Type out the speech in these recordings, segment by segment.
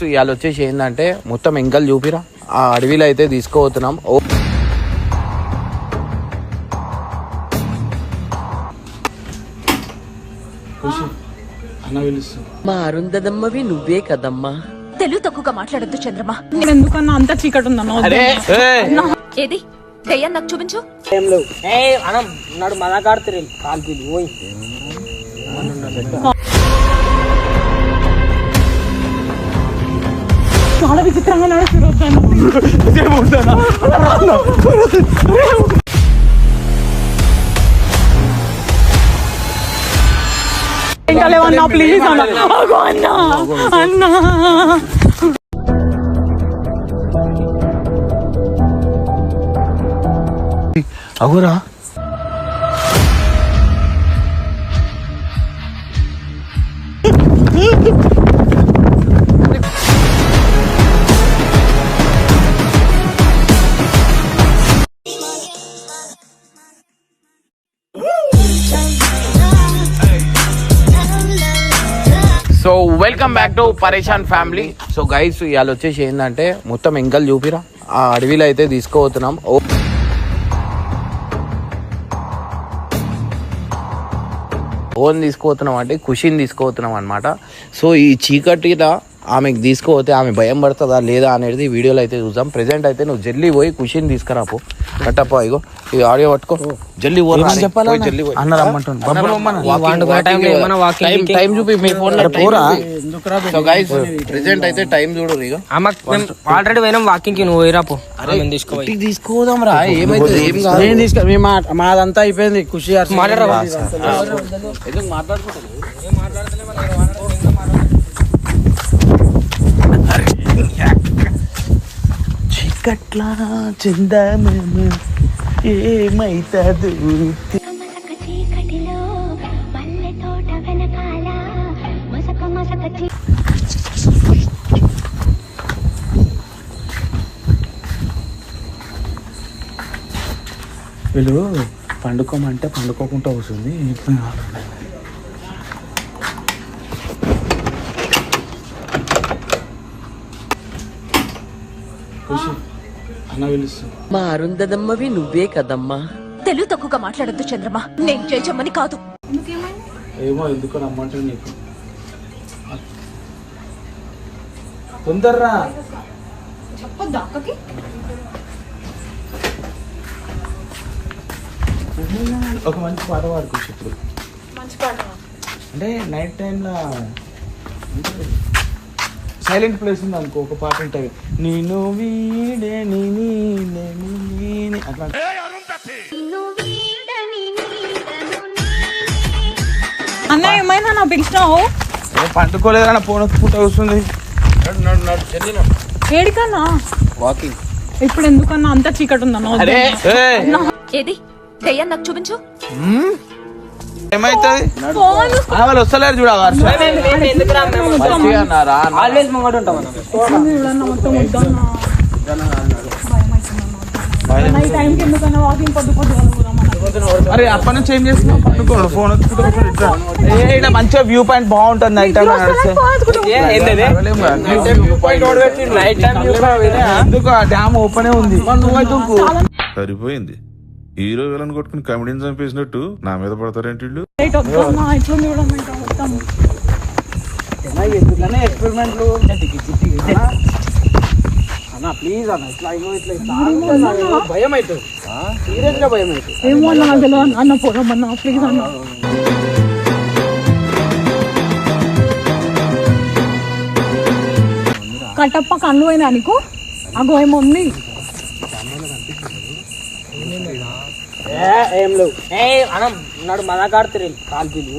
Guys ఇవాళ వచ్చేసి ఏంటంటే మొత్తం ఎంకలు చూపిరా. ఆ అడవిలో అయితే తీసుకోబోతున్నాం ఓ. మా అరుంధదమ్మవి నువ్వే కదమ్మా. తెలుగు తక్కువగా మాట్లాడొద్దు చంద్రమా. నేను ఎందుకన్నా అంత చీకటి ఉందన్న ఏది? దయ్యాన్ని నాకు చూపించు. అనం నాడు మదాకాడుతురు కాల్పీలు ఓయ్. చాలా విచిత్రంగా లేవన్నా ప్లీజ్ అన్న. అగో అన్నా. అన్నా. అగురా. Welcome back to Pareshan family so guys ఇవాళ వచ్చేసి ఏంటంటే మొత్తం ఎంకలు చూపిరా? ఆ అడవిలో అయితే తీసుకోబోతున్నాం ఓన్ తీసుకోతున్నాం అంటే ఖుషిని తీసుకోతున్నాం అనమాట సో ఈ చీకటిలో ఆమెకు తీసుకుపోతే ఆమె భయం పడుతుందా లేదా అనేది వీడియోలో అయితే చూద్దాం. ప్రెసెంట్ అయితే నువ్వు జల్దీ పోయి ఖుషిని తీసుకురాపో. కట్టప్ప ఇగో ఈ ఆడియో పట్టుకో. time- time చూపి మీ ఫోన్ పోరా. సో గైస్ ప్రెసెంట్ అయితే టైం చూడు ఇక ఆల్రెడీ పోయినాం వాకింగ్కి నువ్వు పోయిరా పో తీసుకోవాలి ఇంటికి తీసుకోదాం రా. ఏమైతుంది? ఏం కాదు. నేను తీసుకు మాదంతా అయిపోయింది. ఖుషి మాట్లాడరా ఎందుకు మాట్లాడుకుంటాను చీకట్లా చిందామేమో ఏమైతుంది వీళ్ళు పండుకోమంటే పండుకోకుండా వస్తుంది ఇప్పుడు ఖుషి అన్న పిలుస్తుంది మా అరుంధదమ్మవి నువ్వే కదమ్మా. తెలుగు తక్కువగా మాట్లాడొద్దు చంద్రమా. నేను చేయించమని కాదు. ఏమో ఎందుకు రమ్మంటాడు నీకు. తొందర్రా. ఒక మంచి పాట పాడుకోవచ్చు ఇప్పుడు అంటే నైట్ టైంలో సైలెంట్ ప్లేస్ ఉంది అనుకో ఒక పాట ఉంటుంది. నేను వీడే నీ నీడే నీ నీడే అట్లా అన్న? ఏమైనా నా పిలిచినావు పండుకోలేదన్న ఫోన్ ఒత్తుకుంటూ వస్తుంది ఏడికన్నా? వాకింగ్. ఇప్పుడు ఎందుకన్నా అంత చీకటి ఉందన్న ఏది? దయ్యాన్ని నాకు చూపించు. ఏమైతుంది? ఫోన్ వాళ్ళు వస్తలేరు చూడ అరే అప్పటి నుంచి ఏం చేస్తున్నావు? ఫోన్ ఇక్కడ మంచిగా వ్యూ పాయింట్ బాగుంటుంది నైట్ టైం నడిస్తే నైట్ టైం ఎందుకు ఆ డ్యామ్ ఓపెన్ ఉంది? సరిపోయింది. హీరో విలన్ కొట్టుకుని కమెడీని చంపేసినట్టు నా మీద పడతారేంటి వీళ్ళు? అన్న ప్లీజ్ అన్న ఇట్లా ఇట్లా ఇట్లా భయం అవుతుంది సీరియస్గా భయం అవుతుంది ఏమో అన్న నాకు తెలియదు అన్న పోదామన్నా ప్లీజ్ అన్న కట్టప్ప కళ్ళు పోయినా నీకు? అగో ఏమో ఉంది. ఏ, లేవు. ఏ నాడు కాల్పీలు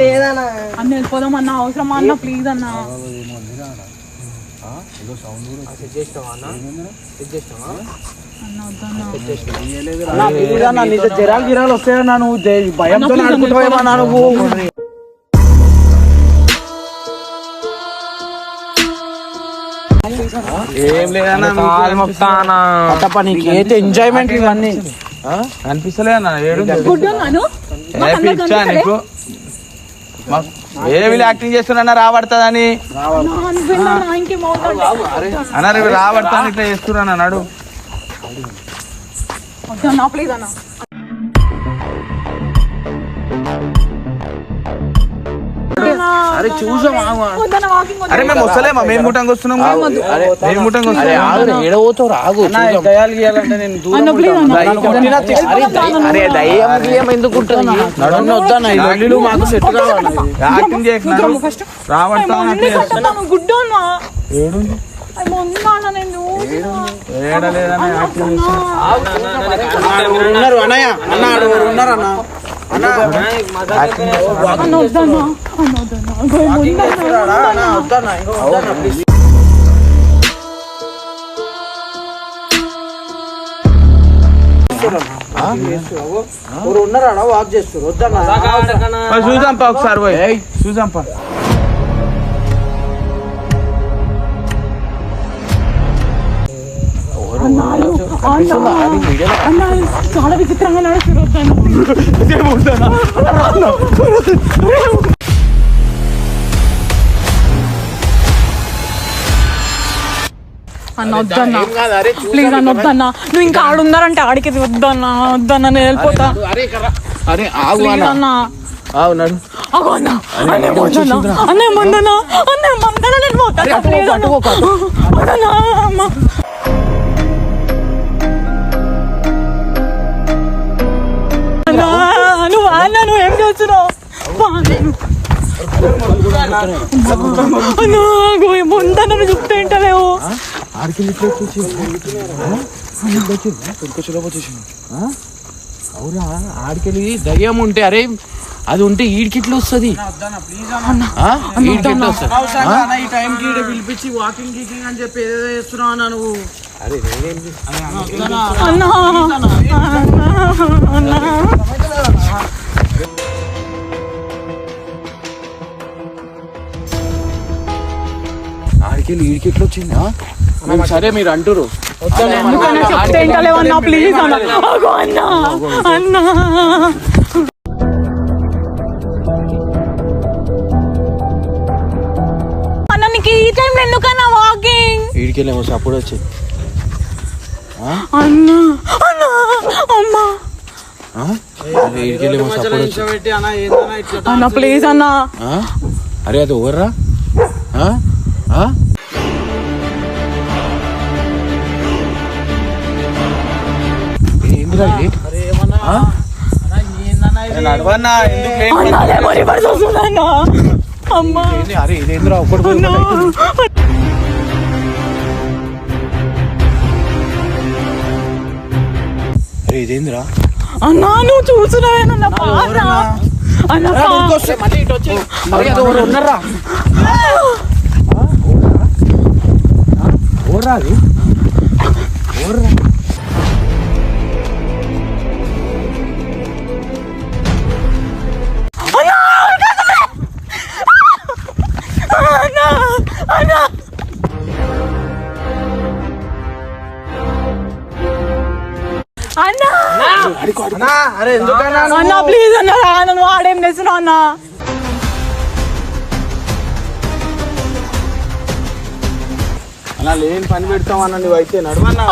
లేదన్నా. అన్న వెళ్ళిపోదాం అన్న అవసరమా అన్న? ప్లీజ్ అన్న. జిరాలు గిరాలు వస్తాయన్నా నువ్వు. భయంతో ఆడుకుంటావేమన్నా నువ్వు? ఏం లేదన్నా కాలు ఎంజాయ్మెంట్ ఇవన్నీ? కనిపిస్తలే అన్న ఏడు గుడ్డున్నాను ఏ పిచ్చా నీకు? మా- ఏ వీళ్ళు యాక్టింగ్ చేస్తున్నా రాబడుతుందని అన్నారు రాబడతాను ఇట్లా చేస్తున్నాను అన్నాడు అరే చూసాం అరే మేము వస్తలేమా మేము గుట్టంగా వస్తున్నాం మేము గుట్టంగా అరే వస్తున్నాం ఏడవతో రాగు అరే దయ్యం- అరే దయ్యం గియ్యం ఎందుకు లొల్లిలు మాకు సెట్ కావాలి. ఉన్నారు అన్నయ్య అన్న ఆడ ఎవరు ఉన్నారు అన్న అన్న వద్దన్న అన్న వద్దన్న చూద్దాంపా ఒకసారి పోయి. చూద్దాంపా. అన్న చాలా విచిత్రంగా నడుస్తుంది వద్దన్న అన్న వద్దన్న ఏం కాదు అరే ప్లీజ్ అన్న వద్దన్న నువ్వు ఇంకా ఆడున్నారంటే ఆడికి వద్దన్న వద్దన్న నేను వెళ్ళిపోతా అరే ఆగు అన్న అగో అన్న అన్నే మందన అన్నే మందన అన్నే మందన నేను పోతాను ప్లీజ్ అన్న, అన్న నువ్వు ఏం చేస్తున్నావు? ముందన్న చెప్తే ఏంటలేవు అవురా ఆడికెళ్ళి దయ్యం ఉంటే అరే అది ఉంటే ఈడికిట్లు వస్తుంది ఈడికిట్లు వస్తుంది ఈ టైం కి పిలిపించి వాకింగ్ గీకింగ్ అని చెప్పి ఏదో చేస్తున్నావు అన్న నువ్వు. అన్నా. ఆడికెళ్ళి ఈడికిట్లు వచ్చిందా మేము సరే మీరు అంటారు ప్లీజ్ అన్న. అన్నా అన్నా. అన్న నీకు ఈ టైంలో ఎందుకన్నా వాకింగ్ ఈడికెళ్ళేమో సపోర్ట్ వచ్చింది. అన్నా అన్నా అమ్మా. అన్న ప్లీజ్ అన్నా? అరే అది అమ్మా? అరే ఇదేంద్రా అరే ఇదేంద్రా అన్నా నువ్వు అన్న వచ్చి అరే అది ఎవరు? ఉన్నారా? ఓర్రా అన్నా ప్లీజ్ అన్నా రా నన్ను ఆడేం చేస్తున్నావు అన్నా? అలా లేని పని పెడతామన్నా నువ్వు అయితే నడవన్నా.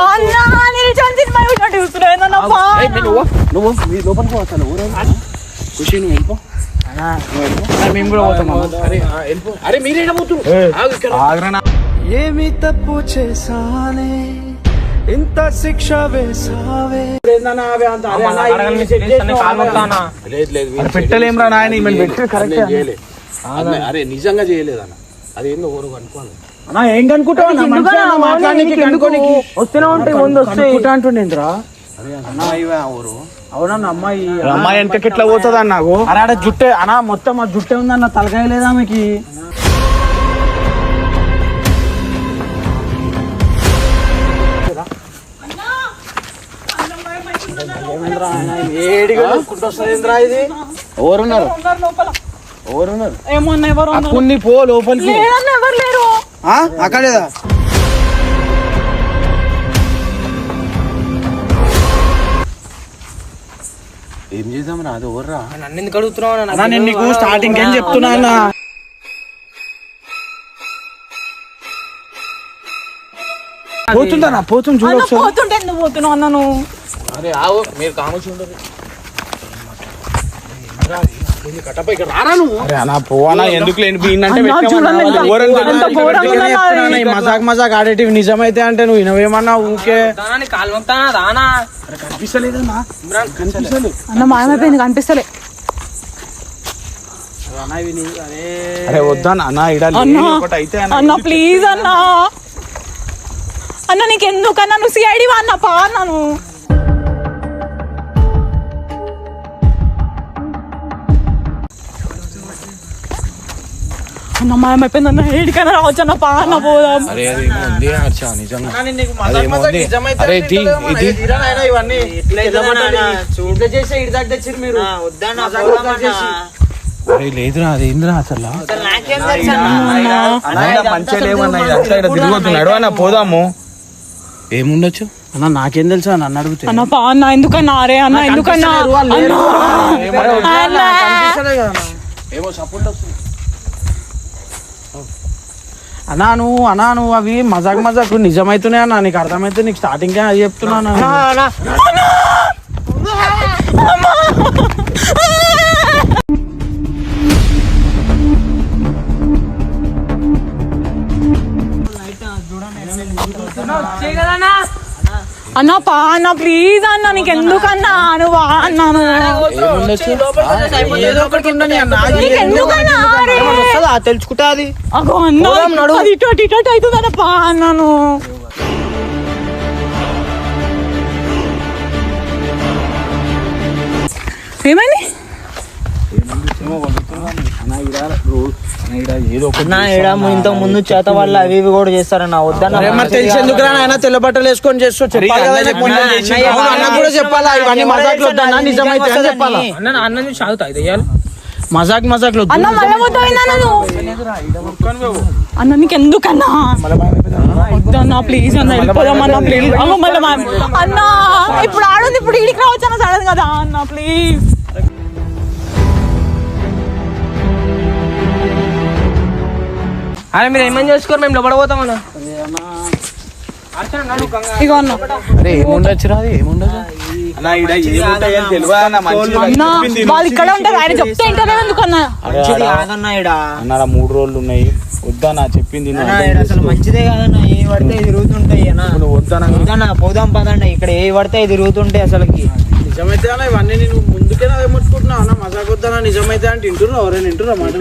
నువ్వు మీ పోతాను ఖుషి నువ్వు వెళ్ళిపో. మేము కూడా పోతాం అరే పోతున్నారు? ఏమి తప్పు చేశానే? ఇంత శిక్ష వేసావే పెట్టలేం రా నాయన అరే నిజంగా చేయలేదు అన్న అది ఏందో ఊరు అనుకోను ఏం కనుకుంటావు వస్తూనే ఉంటాయి ముందు వస్తాయి అంటుండేంద్రా? అవునన్న అమ్మాయి అమ్మాయి వెనకకి ఎట్లా పోతుంది అన్న జుట్టే అన్న మొత్తం ఆ జుట్టే ఉందన్న తలకాయ లేదా ఆమెకి? ఎవరున్నారు? ఎవరున్నారు? అక్కుని పో లోపలికి. లేదన్నా ఎవరు లేరు? అక్కడేదా ఏం చేద్దాం రా? అది ఎవర్రా? నన్ను ఎందుకు అడుగుతున్నావు? నేను నీకు స్టార్టింగ్ ఏం చెప్తున్నా పోతుందా పోతుంది చూడు అన్న ఒకసారి. పోతుంటే ఎందుకు పోతున్నావు అన్న నువ్వు అరే ఆవు మీరు కామొచ్చి అరే అన్న అన్న ఎందుకు లేని బీన్ అంటే అన్నా, చూడండి ఎంత- ఎంత ఘోరంగా ఉన్నదా అది? మజాక్ మజాక్ ఆడేటివి నిజమైతే అంటే నువ్వు వినవేమన్నా ఊకే? నీ కాలు కనిపిస్తలేదన్నా. అన్న మాయమైపోయింది కనిపిస్తలే. అరే వద్దా అన్న ఇడ అన్నా ఒకటి అయితే అన్న అన్న ప్లీజ్ అన్న. అన్న నీకు ఎందుకన్నా నువ్వు సిఐడి అన్న? పా అన్నాను అన్న మాయమైపోయింది అన్న ఏడికైనా రావచ్చు అన్న పా అన్న పోదాం. అరే అది ఉంది హర్ష నిజంగా. నీకు అరే ఇది ఇది. ఇవన్నీ? ఇట్లా చేసే ఇటు దాకా తెచ్చిర్రు మీరు. అరే లేదురా అది ఏందిరా అసలు? మంచిగా లేవన్నా ఇదంతా ఇక్కడ తిరిగొద్దు పోదాము. ఏముండొచ్చు? అన్న నాకేం తెలుసా నన్ను అడిగితే. అన్న పా అన్న ఎందుకన్నా అరే అన్న ఎందుకన్నా? అన్న. అన్న. ఏమో సపోర్ట్ వస్తుంది. అన్నా నువ్వు అన్నా నువ్వు అవి మజాక్ మజాక్ నిజమైతున్నాయి అన్న నీకు అర్థమైతే నీకు స్టార్టింగ్ అది చెప్తున్నాను. అన్న పా అన్న ప్లీజ్ అన్న నీకు ఎందుకన్నా నువ్వు అన్నాను ఎందుకన్నా తెలుసుకుంటా అది అగో అన్న ఇటు అటు ఇటు పా అన్నాను ఏమైంది ఏదో ఒకటి నా ఏడాము ఇంత ముందు చేత వాళ్ళు అవి ఇవి కూడా చేస్తారన్న వద్దన్న తెలిసి ఎందుకు ఆయన తెల్ల బట్టలు వేసుకొని చేస్తూ చెప్పాలి కూడా చెప్పాలా? ఇవన్నీ వద్దన్నా నిజమైతే చెప్పాలా? అన్న అన్న నుంచి ఇది మజాక్ మజాక్లు వద్దు. అన్న మళ్ళీ అన్న నీకు ఎందుకన్నా? వద్దన్నా ప్లీజ్ అన్న వెళ్ళిపోదామన్నా ప్లీజ్ అమ్మ మళ్ళీ మా- అన్న ఇప్పుడు ఆడుంది ఇప్పుడు ఇడికి రావచ్చు అన్న సడన్ కదా? అన్న ప్లీజ్ అరే మీరు ఏమని చేసుకోరు మేము ఇగో అన్న. అరే ఏముండదు వాళ్ళు ఇక్కడ ఉంటారు ఆయన చెప్తే ఇంటనే ఎందుకన్నా మంచిది కాదన్న మూడు రోజులు ఉన్నాయి. వద్దన్నా చెప్పింది అసలు. మంచిదే కాదన్న. ఏ పడితే తిరుగుతుంటాయి అన్న. పోదాం పదండి. ఇక్కడ ఏ పడితే తిరుగుతుంటాయి అసలుకి. నిజమైతే అన్న ఇవన్నీ నేను ముందుకే ముట్టుకుంటున్నా అన్న? మజాక్ వద్దన్నా నిజమైతే అంటే వింటున్నా ఎవరైనా వింటున్నా మాట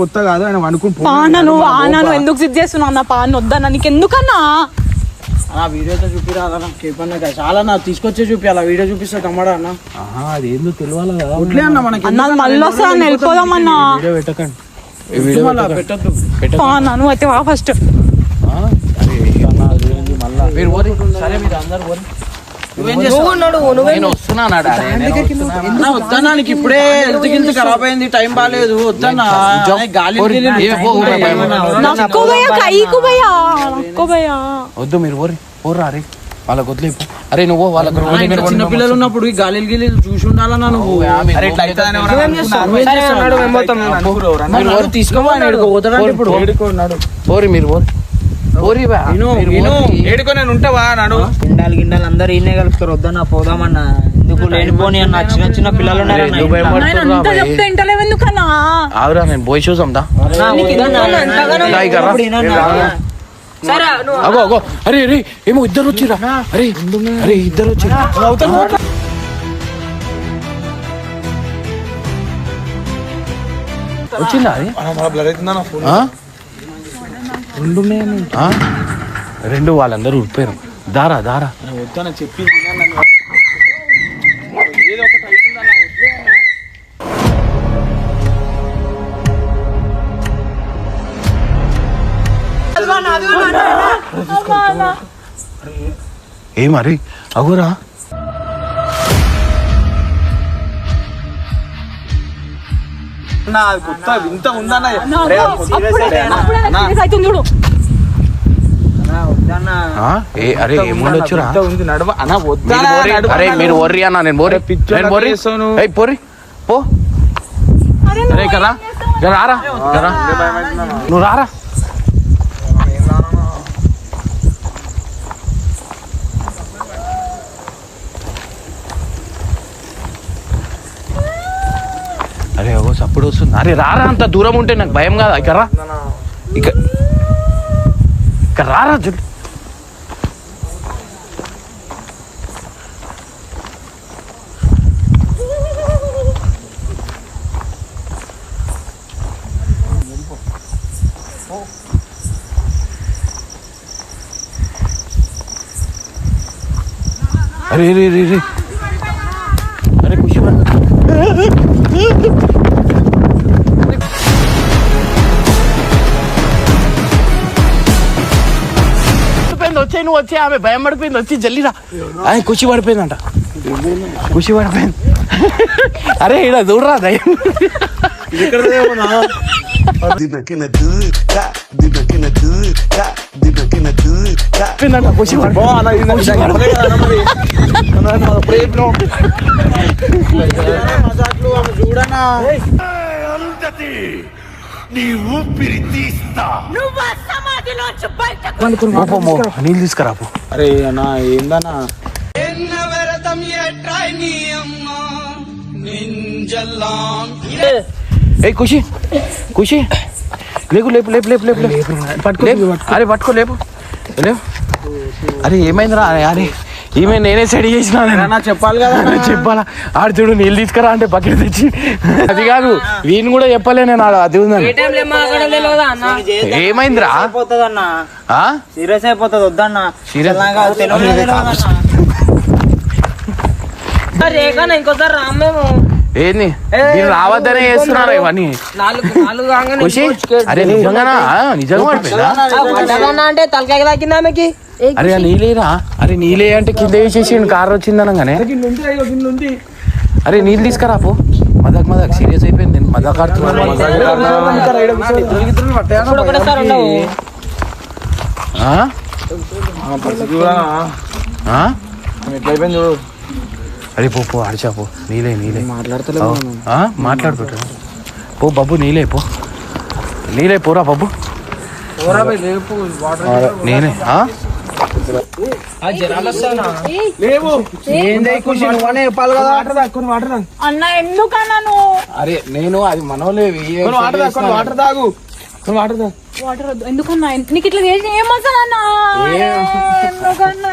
కొత్త కాదు ఆయన వండుకుని ఎందుకు సిద్ధ చేస్తున్నావు పాన వద్దన్న నీకు ఎందుకన్నా ఆ వీడియోతో కేపన్న. చాలా నా తీసుకొచ్చే చూపించాలి వీడియో చూపిస్తా తమ్మడా అన్న. అది ఏందో తెలియాలి కదా. ఒట్లే అన్న మనకి. అన్న అది మళ్ళీ వస్తా అన్న. వెళ్ళిపోదామన్నా వీడియో పెట్టకండి. ఎందుకు మళ్ళా పెట్టొద్దు అయితే వా ఫస్ట్ మీరు ఓరి సరే మీరు అందరు ఓరి ఇప్పుడే హెల్త్ గిల్త్ ఖరాబ్ అయింది టైం బాగాలేదు వద్దన్నా గాలి వద్దు మీరు ఓరి ఓర్రా అరే వాళ్ళకి వదిలేపు అరే నువ్వు వాళ్ళకి చిన్న పిల్లలు ఉన్నప్పుడు ఈ గాలి గిలి చూసి ఉండాలన్నా నువ్వు పోతాడంటే ఇప్పుడు ఓరి మీరు ఓరి ఓరి బా. విను, మీరు విను. ఓరి. ఏడుకో నేను ఉంటావా నాడు గిండాలు గిండాలు అందరు ఈయనే కలుపుతారు వద్దన్న పోదామన్న. ఎందుకు లేనిపోని అన్న చిన్న చిన్న పిల్లలు ఆగురా పోయి ఈయనన్న. సరే నువ్వు అగో అగో. అరే అరే ఏమో ఇద్దరు వచ్చిరా అరే అరే ఇద్దరు వచ్చిరా వచ్చిందా అది? ఆ? రెండు వాళ్ళందరూ ఉడిపోయారు దారా దారా. ఏ మరి? అగురా. చూడు? ఏ అరే ఇంత ఏముండొచ్చురా? ఇంత ఉంది నడవ అన్న వద్దా మీరు బోరి- నడవ అరే అన్న. మీరు అన్న నేను బోరి అరే బోరి. ఏయ్ పోరి. పో. అరే అరే రారా. నువ్వు రారా. ఓ సప్పుడు వస్తుంది. అరే రారా అంత దూరం ఉంటే నాకు భయం కాదా? ఇక్కడ రా. ఇక్కడ. ఇక్కడ రారా జల్ది అరే రే రే రే. అరే ఖుషి పడిపోయింది వచ్చే నువ్వు వచ్చే ఆమె భయం పడిపోయింది వచ్చి జల్లిరా. అది ఖుషి పడిపోయిందంట. ఖుషి పడిపోయింది. అరే ఇక్కడ చూడరా దయ్యం. పడిపోయిందంట అన్న, అన్న మరి. అన్న, నువ్వు అప్పుడే చెప్పినావు. మజాక్లు ఆమె చూడన్నా పో, పో, పో. నీళ్ళు తీసుకురా పో. అరే అన్న ఏందన్నా? ఏ ఖుషి ఖుషి లేకు లేపు లేపు లేపు లేపు లేపు లేపు. అరే పట్టుకో లేపు. లేపు. అరే ఏమైందిరా? అరే అరే. ఈమె నేనే సెడి చేసిన అన్న చెప్పాలి కదా. చెప్పాలా? ఆడు చూడు నీళ్ళు తీసుకురా అంటే బకెట్ తెచ్చి. అది కాదు వీని కూడా చెప్పలే నేను ఆడ అది ఉందని ఏమైందిరా? అయిపోతుంది అన్న ఆ? సీరియస్ అయిపోతుంది వద్దన్న. రేఖన ఇంకోసారి రామ్ మేము ఏంది? మీరు రావద్దనే చేస్తున్నారు ఇవన్నీ? ఖుషి? అరే నిజంగానా? నిజంగా అంటే తలకాయ తాకింది ఆమెకి? అరే నీళ్ళేరా అరే నీళ్ళే అంటే కింద వేసేసి కార్ వచ్చిందనగానే అరే నీళ్ళు తీసుకురా పో. మదక్ మదక్ సీరియస్ అయిపోయింది. నేను మదక్ ఆడుతున్నాను ఇప్పుడు ఒకటేసారి ఉండవు. ఆ? చూడన్నా ఆ? ఎట్లా అయిపోయింది చూడు. అరే పో పో అడిచా పో. నీలే నీలే. మాట్లాడతలేవు ఆ? మాట్లాడుకుంటా. పో బాబు నీలే పో. నీలే పోరా బాబు వాటర్ నేనే ఆ? లేవు. ఏందే? ఖుషి నువ్వనే చెప్పాలి కదా? వాటర్ తాగు. కొన్ని వాటర్ తాగు. అన్న ఎందుకన్నా?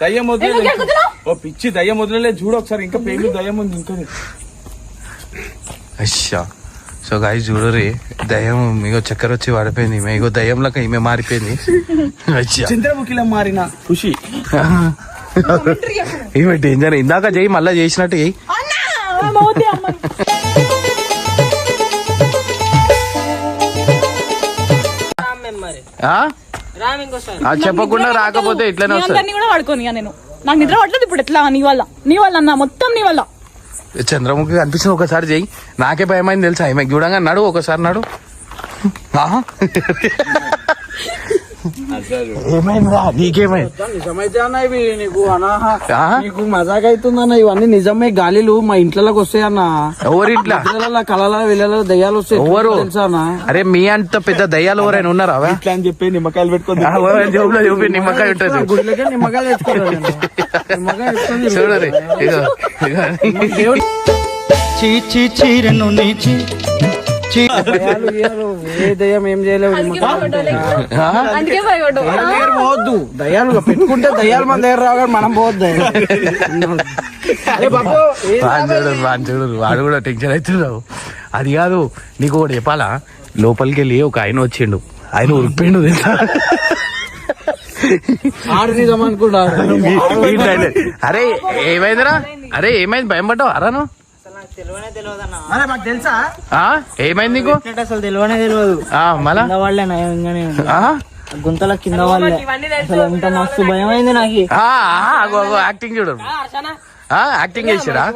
దయ్యం ఓ పిచ్చి దయ్యం వదిలే చూడు ఒకసారి. ఇంకా పేర్లు దయ్యం ఉంది ఇంకా అచ్చా సో గాయ చూడరి దయ్యం మీగో చక్కెర వచ్చి పడిపోయింది మీగో దయ్యంలాగా ఈమె మారిపోయింది. అచ్చా చంద్రముఖిలో మారిన ఖుషి. ఈమె డేంజర్ ఇందాక చెయ్యి మళ్ళా చేసినట్టు చెయ్యి చెప్పకుండా రాకపోతే ఇట్లనే కూడా నేను. నాకు నిద్ర పట్టలేదు ఇప్పుడు ఎట్లా? నీ వల్ల. నీ వల్ల అన్న మొత్తం నీ వల్ల. చంద్రముఖి కనిపించింది ఒకసారి చెయ్యి. నాకే భయమైంది తెలుసా? ఈమె చూడంగా నడు ఒకసారి నడు. ఏమైందా నీకేమైంది? నీకు మజాక్ అవుతుందన్న ఇవన్నీ నిజమే. గాలిలు మా ఇంట్లోకి వస్తాయి అన్న. ఎవరిట్లా పిల్లల కళల వెళ్ళల దయ్యాలు వస్తాయి. ఎవరు? అరే మీ అంత పెద్ద దయ్యాలు ఎవరైనా ఉన్నారా? ఇట్లా అని చెప్పి నిమ్మకాయలు జేబులో చూపి నిమ్మకాయ ఉంటుంది గుడిలోకే నిమ్మకాయలు తెచ్చుకోవాలి చూడరి చీచి చీరను నీచి. ఏ దయ్యం ఏం చేయలేవు పోవద్దు. దయ్యాలు పెట్టుకుంటే దయ్యాలు మన దగ్గర రావు కానీ మనం పోవద్దు వాడు చూడు వాడు కూడా టెన్షన్ అవుతున్నావు అది కాదు నీకు ఒకటి చెప్పాలా? లోపలికి వెళ్ళి ఒక ఆయన వచ్చిండు. ఆయన ఉరిపోయిండు తెలుసా? అరే ఏమైందిరా? అరే ఏమైంది? భయం పడ్డావు? అరాను మాకు తెలుసా? ఆ? ఏమైంది నీకు? అసలు తెలియనే తెలియదు. ఆ మళ్ళా? వాళ్ళే నయంగానే? గుంతల కింద వాళ్ళే. అసలు ఎంత మస్తు భయం అయింది నాకు. యాక్టింగ్ చూడు. ఆ, యాక్టింగ్ చేసిరా?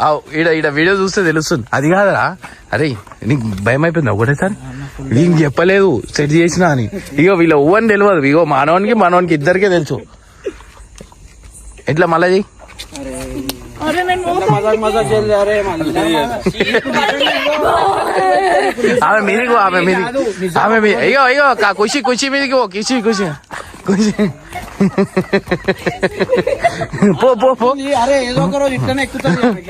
ఆ, ఈడ ఈడ వీడియో చూస్తే తెలుస్తుంది. అది కాదురా. అరే నీకు భయం అయిపోయింది ఒకటేసారి నీకు చెప్పలేదు సెట్ చేసిన అని. ఇగో వీళ్ళ ఓవని తెలియదు. ఇగో మానవానికి మనవానికి ఇద్దరికే తెలుసు. ఎట్లా మళ్ళా చెయ్యి మజాక్ మజాక్ చేయలేదు అరే మళ్ళీ ఆమె మీదికి పో, ఆమె మీది ఆమె మీ అయ్యో అయ్యో కా- ఖుషి ఖుషి మీదికి పో ఖుషి ఖుషి ఖుషి పో పో పో. అరే ఏదో ఒక రోజు ఇట్లనే ఎక్కుతుంది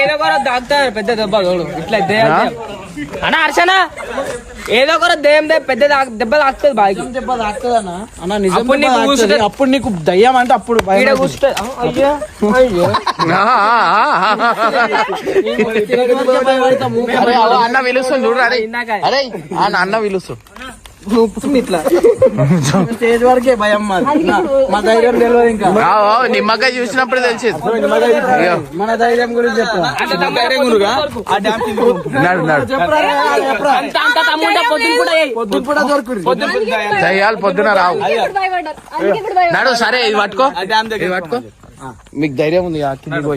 ఏదో ఒక దాక్తారు పెద్ద దెబ్బ చూడు ఇట్లా అన్న హర్షణ ఏదో ఒక దెయ్యం పెద్ద దెబ్బ తాకుతుంది బాగా దెబ్బ తాకుతుందన్న అన్న. నిజం అప్పుడు నీకు తాకుతుంది. దయ్యం అంటే అప్పుడు భయం ఈడ అవుతుంది. కూర్చుంటే అయ్యో అయ్యో. ఆ, ఆ, ఆ, ఆ. అరే అవ అన్న పిలుస్తుంది చూడు అరే. అరే ఆ అన్న పిలుస్తుంది ఇట్లా స్టేజ్ వరకే భయం మా ధైర్యం తెలియదు ఇంకా నిమ్మకాయ చూసినప్పుడు తెలిసి మన ధైర్యం గురించి చెప్పరా పొద్దున రావు నాడు సరే ఇది పట్టుకో ఇది పట్టుకో మీకు ధైర్యం ఉంది కిందికి